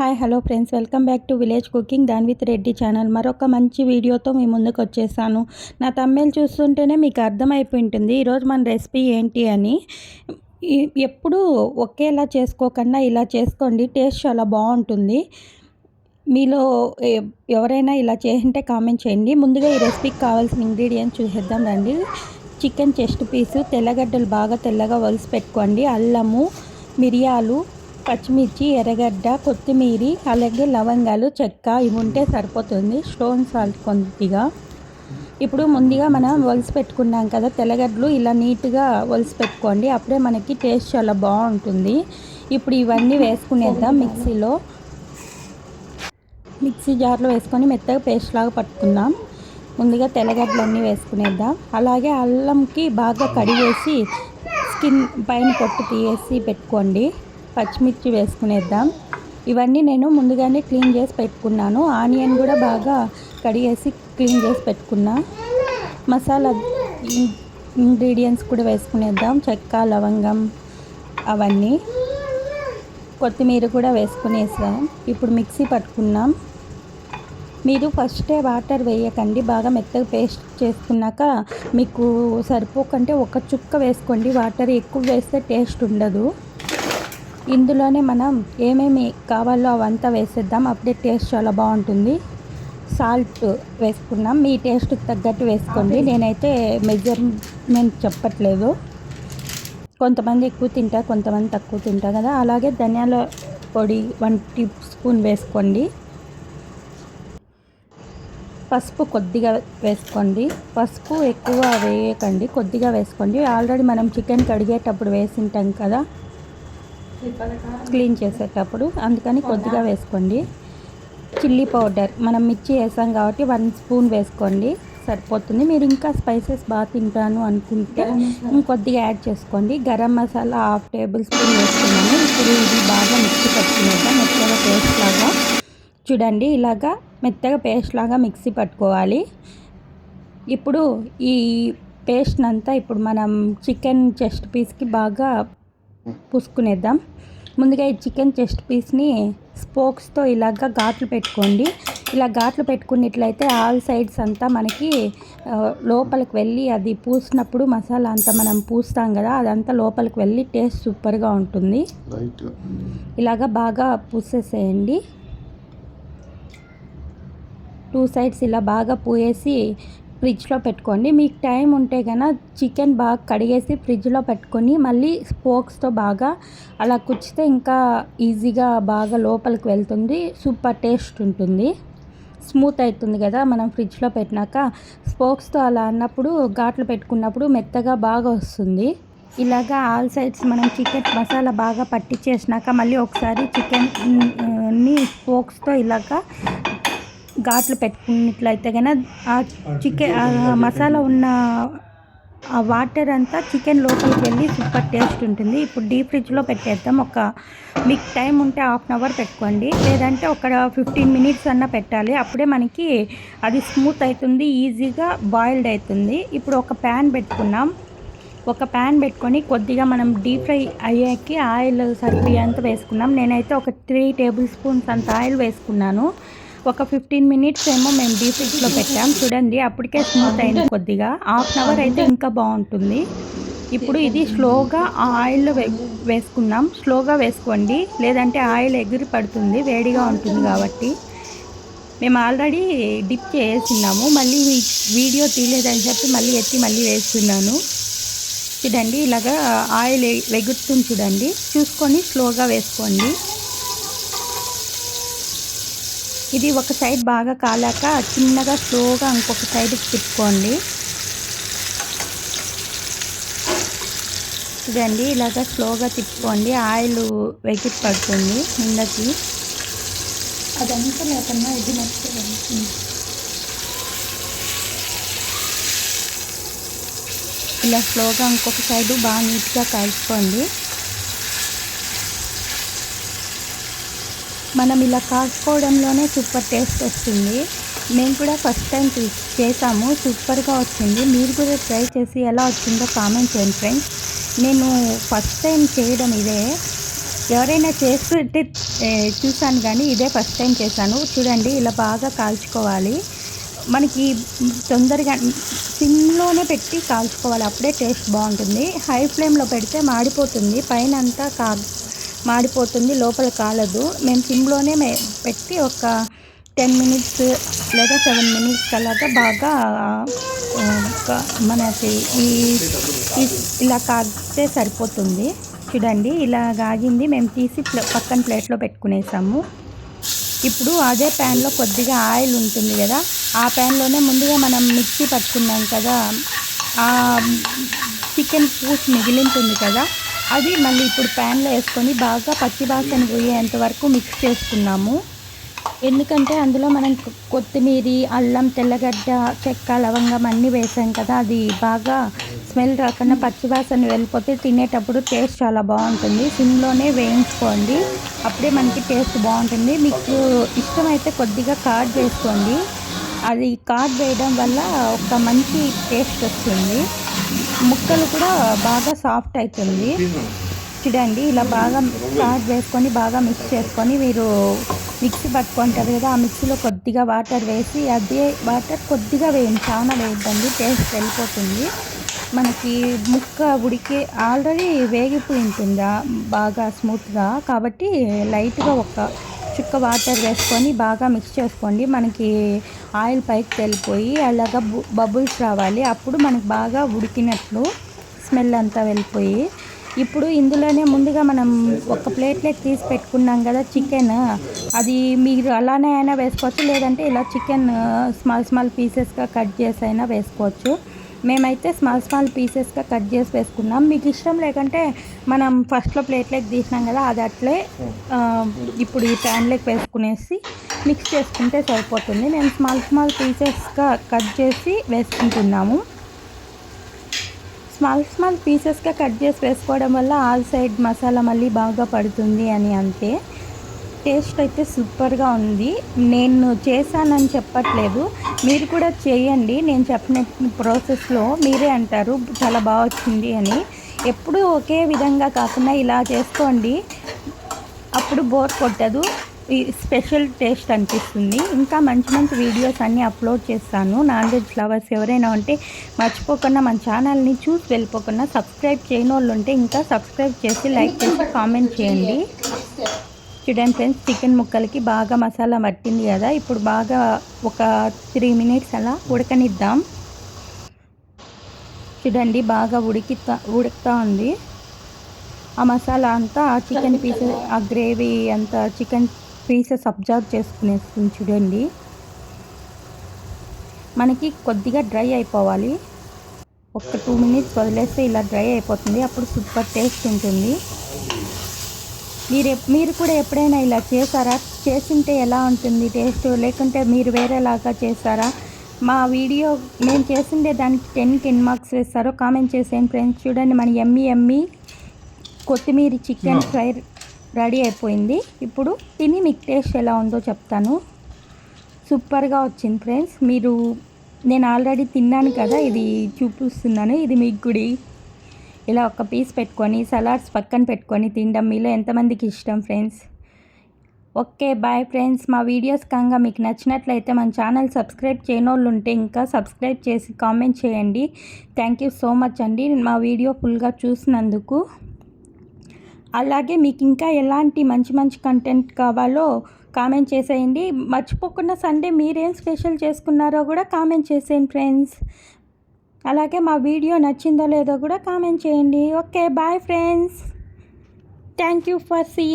Hi hello friends. Welcome back to village cooking done with Reddy channel. మరొక మంచి వీడియోతో మీ ముందుకు వచ్చేసాను. నా తమ్మేలు చూస్తుంటేనే మీకు అర్థమైపోయి ఉంటుంది ఈరోజు మన రెసిపీ ఏంటి అని. ఎప్పుడు ఎప్పుడూ ఒకేలా చేసుకోకుండా ఇలా చేసుకోండి. టేస్ట్ చాలా బాగుంటుంది. మీలో ఎ- ఎవరైనా ఇలా చేసింటే కామెంట్ చేయండి. ముందుగా ఈ రెసిపీకి కావాల్సిన ఇంగ్రీడియంట్స్ చూసేద్దాం రండి. చికెన్ చెస్ట్ పీసు తెల్లగడ్డలు బాగా తెల్లగా వలిసి పెట్టుకోండి. అల్లము మిరియాలు పచ్చిమిర్చి ఎర్రగడ్డ కొత్తిమీర అలాగే లవంగాలు చెక్క ఇవి ఉంటే సరిపోతుంది. స్టోన్ సాల్ట్ కొద్దిగా. ఇప్పుడు ముందుగా మనం ఒలిసి పెట్టుకున్నాం కదా తెల్లగడ్డలు ఇలా నీట్గా ఒలిసి పెట్టుకోండి. అప్పుడే మనకి టేస్ట్ చాలా బాగుంటుంది. ఇప్పుడు ఇవన్నీ వేసుకునేద్దాం మిక్సీలో. మిక్సీ జార్లో వేసుకొని మెత్తగా పేస్ట్ లాగా పట్టుకుందాం. ముందుగా తెల్లగడ్డలన్నీ వేసుకునేద్దాం. అలాగే అల్లంకి బాగా కడిగేసి స్కిన్ పైన పొట్టు తీసేసి పెట్టుకోండి. పచ్చిమిర్చి వేసుకునేద్దాం. ఇవన్నీ నేను ముందుగానే క్లీన్ చేసి పెట్టుకున్నాను. ఆనియన్ కూడా బాగా కడిగేసి క్లీన్ చేసి పెట్టుకున్నా. మసాలా ఇంగ్రీడియంట్స్ కూడా వేసుకునేద్దాం. చెక్క లవంగం అవన్నీ. కొత్తిమీర కూడా వేసుకునేసాం. ఇప్పుడు మిక్సీ పట్టుకున్నాం. మీరు ఫస్టే వాటర్ వేయకండి. బాగా మెత్తగా పేస్ట్ చేసుకున్నాక మీకు సరిపోకంటే ఒక చుక్క వేసుకోండి. వాటర్ ఎక్కువ వేస్తే టేస్ట్ ఉండదు. ఇందులోనే మనం ఏమేమి కావాలో అవంతా వేసేద్దాం. అప్పుడే టేస్ట్ చాలా బాగుంటుంది. సాల్ట్ వేసుకున్నాం. మీ టేస్ట్కి తగ్గట్టు వేసుకోండి. నేనైతే మెజర్మెంట్ చెప్పట్లేదు. కొంతమంది ఎక్కువ తింటారు కొంతమంది తక్కువ తింటారు కదా. అలాగే ధనియాల పొడి వన్ టీ స్పూన్ వేసుకోండి. పసుపు కొద్దిగా వేసుకోండి. పసుపు ఎక్కువ వేయకండి. కొద్దిగా వేసుకోండి. ఆల్రెడీ మనం చికెన్ కడిగేటప్పుడు వేసింటాం కదా. క్లీన్ చేసేటప్పుడు అందుకని కొద్దిగా వేసుకోండి. చిల్లీ పౌడర్ మనం మిర్చి వేసాం కాబట్టి వన్ స్పూన్ వేసుకోండి. సరిపోతుంది. మీరు ఇంకా స్పైసెస్ బాగా తింటాను అనుకుంటే ఇంకొద్దిగా యాడ్ చేసుకోండి. Garam masala half tablespoon వేసుకున్నాను. ఇప్పుడు ఇది బాగా మిక్సీ పట్టుకునేద్దాం. మెత్తగా పేస్ట్ లాగా. చూడండి ఇలాగా మెత్తగా పేస్ట్ లాగా మిక్సీ పట్టుకోవాలి. ఇప్పుడు ఈ పేస్ట్ అంతా ఇప్పుడు మనం చికెన్ చెస్ట్ పీస్కి బాగా పూసుకునేద్దాం. ముందుగా ఈ చికెన్ చెస్ట్ పీస్ని స్పోక్స్తో ఇలాగా ఘాట్లు పెట్టుకోండి. ఇలా ఘాట్లు పెట్టుకున్నట్లయితే ఆల్ సైడ్స్ అంతా మనకి లోపలికి వెళ్ళి అది పూసినప్పుడు మసాలా అంతా మనం పూస్తాం కదా అదంతా లోపలికి వెళ్ళి టేస్ట్ సూపర్గా ఉంటుంది. ఇలాగా బాగా పూసేసేయండి. టూ సైడ్స్ ఇలా బాగా పూయేసి ఫ్రిడ్జ్లో పెట్టుకోండి. మీకు టైం ఉంటే కనుక చికెన్ బాగా కడిగేసి ఫ్రిడ్జ్లో పెట్టుకొని మళ్ళీ స్పోక్స్తో బాగా అలా కుచ్చితే ఇంకా ఈజీగా బాగా లోపలికి వెళ్తుంది. సూపర్ టేస్ట్ ఉంటుంది. స్మూత్ అవుతుంది కదా మనం ఫ్రిడ్జ్లో పెట్టినాక. స్పోక్స్తో అలా అన్నప్పుడు ఘాట్లు పెట్టుకున్నప్పుడు మెత్తగా బాగా వస్తుంది. ఇలాగా ఆల్ సైడ్స్ మనం చికెన్ మసాలా బాగా పట్టించేసినాక మళ్ళీ ఒకసారి చికెన్ని స్పోక్స్తో ఇలాగా ఘాట్లు పెట్టుకున్నట్లయితే కనుక ఆ చికెన్ మసాలా ఉన్న ఆ వాటర్ అంతా చికెన్ లోపలికి వెళ్ళి సూపర్ టేస్ట్ ఉంటుంది. ఇప్పుడు డీప్ ఫ్రిడ్జ్లో పెట్టేద్దాం. ఒక మీకు టైం ఉంటే హాఫ్ అన్ అవర్ పెట్టుకోండి. లేదంటే ఒక ఫిఫ్టీన్ మినిట్స్ అన్న పెట్టాలి. అప్పుడే మనకి అది స్మూత్ అవుతుంది ఈజీగా బాయిల్డ్ అవుతుంది. ఇప్పుడు ఒక ప్యాన్ పెట్టుకున్నాం. ఒక ప్యాన్ పెట్టుకొని కొద్దిగా మనం డీప్ ఫ్రై అయ్యాకి ఆయిల్ సరిపోయేంత వేసుకున్నాం. నేనైతే ఒక త్రీ టేబుల్ స్పూన్స్ అంత ఆయిల్ వేసుకున్నాను. ఒక ఫిఫ్టీన్ మినిట్స్ ఏమో మేము డీప్ ఫ్రిడ్జ్లో పెట్టాం. చూడండి అప్పటికే స్మూత్ అయింది కొద్దిగా. హాఫ్ అన్ అవర్ అయితే ఇంకా బాగుంటుంది. ఇప్పుడు ఇది స్లోగా ఆయిల్ ఆయిల్లో వే వేసుకున్నాం స్లోగా వేసుకోండి. లేదంటే ఆయిల్ ఎగిరి పడుతుంది వేడిగా ఉంటుంది కాబట్టి. మేము ఆల్రెడీ డిప్ చేసినాము మళ్ళీ మీ వీడియో తీయలేదని చెప్పి మళ్ళీ ఎత్తి మళ్ళీ వేస్తున్నాను. చూడండి ఇలాగా ఆయిల్ ఎగురుతుంది చూడండి. చూసుకొని స్లోగా వేసుకోండి. ఇది ఒక సైడ్ బాగా కాలాక చిన్నగా స్లోగా ఇంకొక సైడ్కి తిప్పుకోండి. చూడండి ఇలాగా స్లోగా తిప్పుకోండి. ఆయిల్ వెగిట్ పడుతుంది నిన్నకి అదంతా లేకుండా ఇది నచ్చుతుంది ఇలా స్లోగా ఇంకొక సైడు బాగా నీట్గా కాల్చుకోండి. మనం ఇలా కాల్చుకోవడంలోనే సూపర్ టేస్ట్ వస్తుంది మేము కూడా ఫస్ట్ టైం చేసాము. సూపర్గా వచ్చింది. మీరు కూడా ట్రై చేసి ఎలా వచ్చిందో కామెంట్ చేయండి ఫ్రెండ్స్. నేను ఫస్ట్ టైం చేయడం ఇదే. ఎవరైనా చేస్తుంటే చూసాను కానీ ఇదే ఫస్ట్ టైం చేశాను. చూడండి ఇలా బాగా కాల్చుకోవాలి. మనకి తొందరగా సిమ్లోనే పెట్టి కాల్చుకోవాలి. అప్పుడే టేస్ట్ బాగుంటుంది. హై ఫ్లేమ్లో పెడితే మాడిపోతుంది. పైన అంతా కా మాడిపోతుంది లోపల కాలదు. మేము సిమ్లోనే మే- పెట్టి ఒక టెన్ మినిట్స్ లేదా సెవెన్ మినిట్స్ అలాగా బాగా ఒక మనకి ఈ ఇలా కాగితే సరిపోతుంది. చూడండి ఇలా కాగింది. మేము తీసి పక్కన ప్లేట్లో పెట్టుకునేసాము. ఇప్పుడు అదే ప్యాన్లో కొద్దిగా ఆయిల్ ఉంటుంది కదా ఆ ప్యాన్లోనే ముందుగా మనం మిక్సీ పట్టుకున్నాం కదా ఆ చికెన్ పూస్ మిగిలింటుంది కదా అది మళ్ళీ ఇప్పుడు ప్యాన్లో వేసుకొని బాగా పచ్చి వాసన పోయేంత వరకు మిక్స్ చేసుకున్నాము. ఎందుకంటే అందులో మనం కొత్తిమీరి కొత్తిమీర అల్లం తెల్లగడ్డ చెక్క లవంగం అన్నీ వేసాం కదా అది బాగా స్మెల్ రాకుండా పచ్చివాసన వెళ్ళిపోతే తినేటప్పుడు టేస్ట్ చాలా బాగుంటుంది. సిమ్లోనే వేయించుకోండి. అప్పుడే మనకి టేస్ట్ బాగుంటుంది. మీకు ఇష్టమైతే కొద్దిగా కార్డ్ వేసుకోండి అది కార్డ్ వేయడం వల్ల ఒక మంచి టేస్ట్ వస్తుంది. ముక్కలు కూడా బాగా సాఫ్ట్ అవుతుంది చూడండి ఇలా బాగా స్టార్ట్ వేసుకొని బాగా మిక్స్ చేసుకొని మీరు మిక్సీ పట్టుకుంటారు కదా ఆ మిక్సీలో కొద్దిగా వాటర్ వేసి అదే వాటర్ కొద్దిగా వేయండి. చాలా వేయద్దండి టేస్ట్ వెళ్ళిపోతుంది. మనకి ముక్క ఉడికి ఆల్రెడీ వేగిపోయి ఉంటుందా బాగా స్మూత్గా కాబట్టి లైట్గా ఒక చుక్క వాటర్ వేసుకొని బాగా మిక్స్ చేసుకోండి. మనకి ఆయిల్ పైకి వెళ్ళిపోయి అలాగా బు- బబుల్స్ రావాలి. అప్పుడు మనకి బాగా ఉడికినట్లు స్మెల్ అంతా వెళ్ళిపోయి. ఇప్పుడు ఇందులోనే ముందుగా మనం ఒక ప్లేట్లోకి తీసి పెట్టుకున్నాం కదా చికెన్. అది మీరు అలానే అయినా వేసుకోవచ్చు లేదంటే ఇలా చికెన్ స్మాల్ స్మాల్ పీసెస్గా కట్ చేసి అయినా వేసుకోవచ్చు. మేమైతే స్మాల్ స్మాల్ పీసెస్గా కట్ చేసి వేసుకున్నాం. మీకు ఇష్టం లేకంటే మనం ఫస్ట్లో ప్లేట్లోకి తీసినాం కదా అది అట్లే ఆ, ఇప్పుడు ఈ ప్యాన్లోకి వేసుకునేసి మిక్స్ చేసుకుంటే సరిపోతుంది. మేము స్మాల్ స్మాల్ పీసెస్గా కట్ చేసి వేసుకుంటున్నాము. స్మాల్ స్మాల్ పీసెస్గా కట్ చేసి వేసుకోవడం వల్ల ఆల్ సైడ్ మసాలా మళ్ళీ బాగా పడుతుంది అని అంతే. టేస్ట్ అయితే సూపర్గా ఉంది. నేను చేశానని చెప్పట్లేదు. మీరు కూడా చేయండి. నేను చెప్పిన ప్రాసెస్లో మీరే అంటారు. చాలా బాగా వచ్చింది అని. ఎప్పుడూ ఒకే విధంగా కాకుండా ఇలా చేసుకోండి. అప్పుడు బోర్ కొట్టదు. స్పెషల్ టేస్ట్ అనిపిస్తుంది. ఇంకా మంచి మంచి వీడియోస్ అన్నీ అప్లోడ్ చేస్తాను. నాన్ వెజ్ ఫ్లవర్స్ ఎవరైనా ఉంటే మర్చిపోకుండా మన ఛానల్ని చూసి వెళ్ళిపోకుండా సబ్స్క్రైబ్ చేయని వాళ్ళు ఉంటే ఇంకా సబ్స్క్రైబ్ చేసి లైక్ చేసి కామెంట్ చేయండి. చూడండి ఫ్రెండ్స్ చికెన్ ముక్కలకి బాగా మసాలా పట్టింది కదా. ఇప్పుడు బాగా ఒక త్రీ మినిట్స్ అలా ఉడకనిద్దాం. చూడండి బాగా ఉడికితా ఉడుకుతా ఉంది. ఆ మసాలా అంతా ఆ చికెన్ పీసెస్ ఆ గ్రేవీ అంతా చికెన్ పీసెస్ అబ్జర్వ్ చేసుకునేస్తుంది చూడండి. మనకి కొద్దిగా డ్రై అయిపోవాలి. ఒక టూ మినిట్స్ వదిలేస్తే ఇలా డ్రై అయిపోతుంది. అప్పుడు సూపర్ టేస్ట్ ఉంటుంది. మీరు మీరు కూడా ఎప్పుడైనా ఇలా చేశారా? చేసింటే ఎలా ఉంటుంది టేస్ట్? లేకుంటే మీరు వేరేలాగా చేస్తారా మా వీడియో నేను చేసిండే దానికి టెన్కి ఎన్ని మార్క్స్ వేస్తారో. కామెంట్ చేసేయండి ఫ్రెండ్స్? చూడండి మన ఎమ్మి ఎమ్మి కొత్తిమీర చికెన్ ఫ్రై రెడీ అయిపోయింది. ఇప్పుడు తిని మీకు టేస్ట్ ఎలా ఉందో చెప్తాను. సూపర్గా వచ్చింది ఫ్రెండ్స్. మీరు నేను ఆల్రెడీ తిన్నాను కదా ఇది చూపిస్తున్నాను. ఇది మీకు గుడి. ఇలా ఒక పీస్ పెట్టుకొని సలాడ్స్ పక్కన పెట్టుకొని తినడం మీలో ఎంతమందికి ఇష్టం ఫ్రెండ్స్? Okay bye friends. మా వీడియోస్ కంగా మీకు నచ్చినట్లయితే మన ఛానల్ సబ్స్క్రైబ్ చేయనోళ్ళు వాళ్ళు ఉంటే ఇంకా సబ్స్క్రైబ్ చేసి కామెంట్ చేయండి. థ్యాంక్ యూ సో మచ్ అండి మా వీడియో ఫుల్గా చూసినందుకు. అలాగే మీకు ఇంకా ఎలాంటి మంచి మంచి కంటెంట్ కావాలో కామెంట్ చేసేయండి. మర్చిపోకుండా సండే మీరేం స్పెషల్ చేసుకున్నారో కూడా కామెంట్ చేసేయండి ఫ్రెండ్స్. అలాగే మా వీడియో నచ్చిందో లేదో కూడా కామెంట్ చేయండి. Okay bye friends. Thank you for see